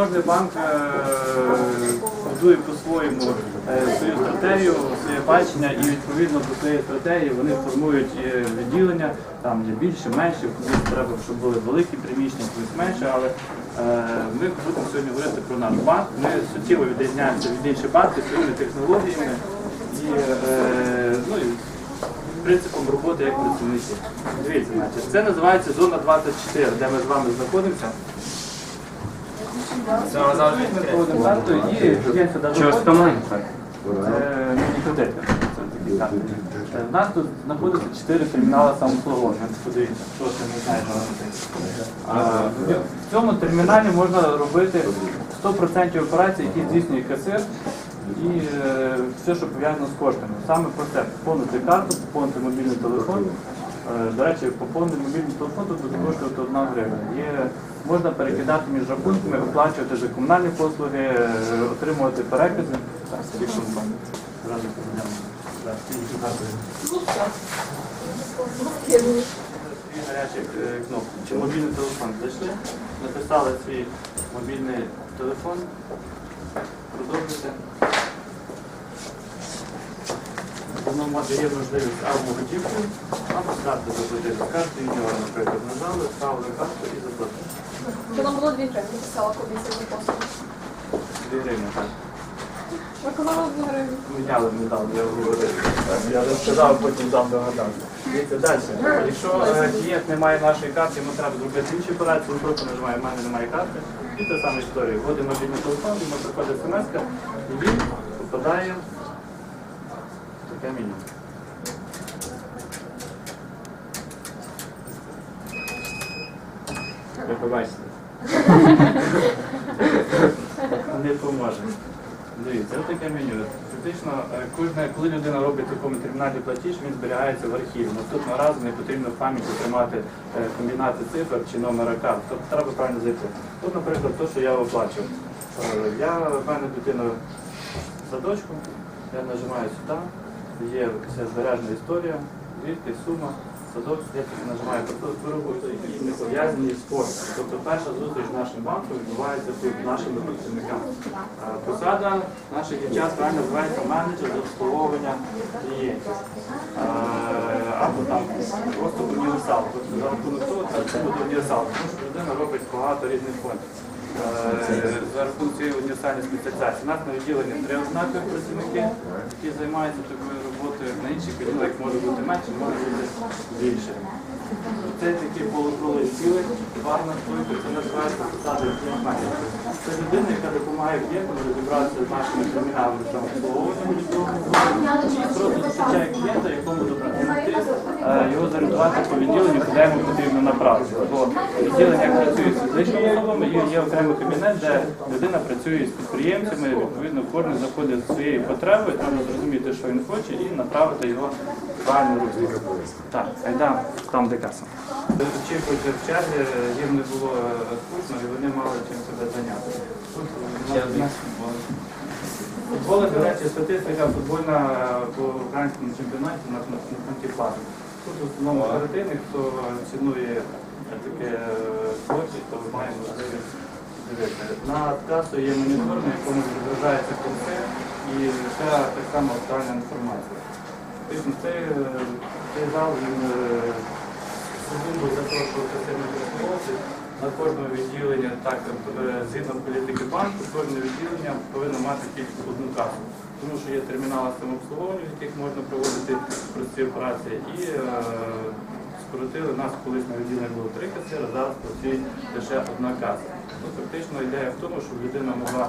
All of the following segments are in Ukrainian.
Кожен банк е, будує по-своєму е, свою стратегію, своє бачення і відповідно до своєї стратегії вони формують е, відділення, там є більше, менше, комусь треба, щоб були великі приміщення, комусь менше, але ми будемо сьогодні говорити про наш банк. Ми суттєво відрізняємося від інших банків своїми технологіями і, ну, і принципом роботи як працівників. Дивіться, значить, це називається зона 24, де ми з вами знаходимося. Це завжди Ми проводимо карту і Чогось помаленьку. Е, карти. Е, В нас тут знаходиться 4 термінали самообслуговування. Подивіться, що це не знає. А, В цьому терміналі можна робити 100% операцій, які здійснює касир і е, все, що пов'язано з коштами. Саме про це поповнити карту, поповнити мобільний телефон. Е, До речі, поповнити мобільний телефон тут коштувати 1 гривня. Є, можна перекидати між рахунками, оплачувати за комунальні послуги, е, отримувати перекази. Так, там? Зразу поглянемо. Дві гарячі кнопки. Чи мобільний телефон зайшли, написали свій мобільний телефон, продовжуйте. Воно дає можливість або з карти заплатити. З карти юніора, наприклад, нажали, ставили карту і заплатили. Що нам було дві гривні, писала комісія за послугу. Дві гривні, так. Ви казали дві гривні. Міняли медал, я говорив. Я вже сказав, потім дам догадати. Дивіться, далі. Якщо е, клієнт не має нашої карти, йому треба зробити інші операції, він просто нажимає, в мене немає карти. І та сама історія. Вводимо мобільний телефон, йому приходить смс і він попадає в таке меню. Ви побачите. Не поможе. Дивіться, ось таке меню. Фактично, е, кожне, коли людина робить такому терміналі платіж, він зберігається в архіві. Наступного разу не потрібно в пам'яті тримати е, комбінації цифр чи номера карт. Тобто треба правильно зайти. Тут, наприклад, те, що я оплачу. Е, Я, в мене дитина в садочку, я нажимаю сюди, є вся збережна історія, звідки сума, садок, я тільки нажимаю роботу, які не пов'язані з коштом. Тобто перша зустріч з нашим банком відбувається тут нашими працівниками. Е, Посада наших дівчат правильно називається менеджер з обслуговування клієнтів. Е, Або там просто універсал. Тобто за рахунок того, це- буде універсал, тому що людина робить багато різних фондів. Е, За рахунок цієї універсальної спеціалізації. У нас на відділенні три ознаки працівники, які займаються такою роботою. На інших відділах може бути менше, може бути більше. Це такий полукруглий цілий, барна стойка, це називається посада клієнт-менеджер. Це людина, яка допомагає клієнтам розібратися з нашими терміналами самообслуговування будь-якого. Просто зустрічає клієнта, якому допомогти е, його зорієнтувати по відділенню, куди йому потрібно направити. Бо відділення працює з фізичними особами, і є окремий кабінет, де людина працює з підприємцями, відповідно, кожен заходить зі своєю потребою, треба зрозуміти, що він хоче, і направити його в правильну русло. Так, айда, там де каса. Очікуйте в черзі, їм не було е, скучно, і вони мали чим себе зайняти. Тут нас- Футбол, до речі, статистика футбольна е, по українському чемпіонаті у нас на пункті плану. Тут в основному хто цінує таке е, творчість, то має можливість дивитися. На касу є монітор, на якому відображається концерт і вся так само актуальна інформація. Тобто цей, е, цей зал він е, секунду для того, щоб оперативно користувався. На кожному відділенні, так е, згідно політики банку, кожне відділення повинно мати тільки одну касу. Тому що є термінали самообслуговування, в яких можна проводити прості операції. І е, скоротили нас колись на відділенні було три касири, зараз працює лише одна каса. Ну, фактично ідея в тому, щоб людина могла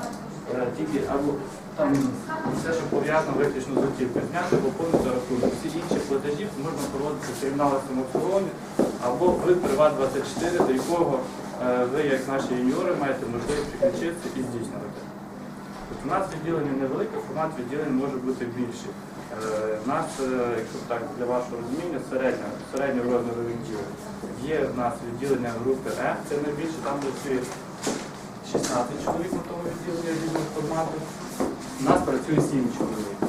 е, тільки або там все, що пов'язано виключно з готівкою, зняти або повністю рахунок. Всі інші платежі можна проводити в терміналах самообслуговування або в Приват24, до якого е, ви, як наші юніори, маєте можливість підключитися і здійснювати. Тобто у нас відділення невелике, формат відділень може бути більший. Е, У нас, е, якщо так для вашого розуміння, середня, середньо розміру відділення. Є в нас відділення групи Е, це найбільше, там працює 16 чоловік на тому відділенні різних формату. У нас працює 7 чоловік.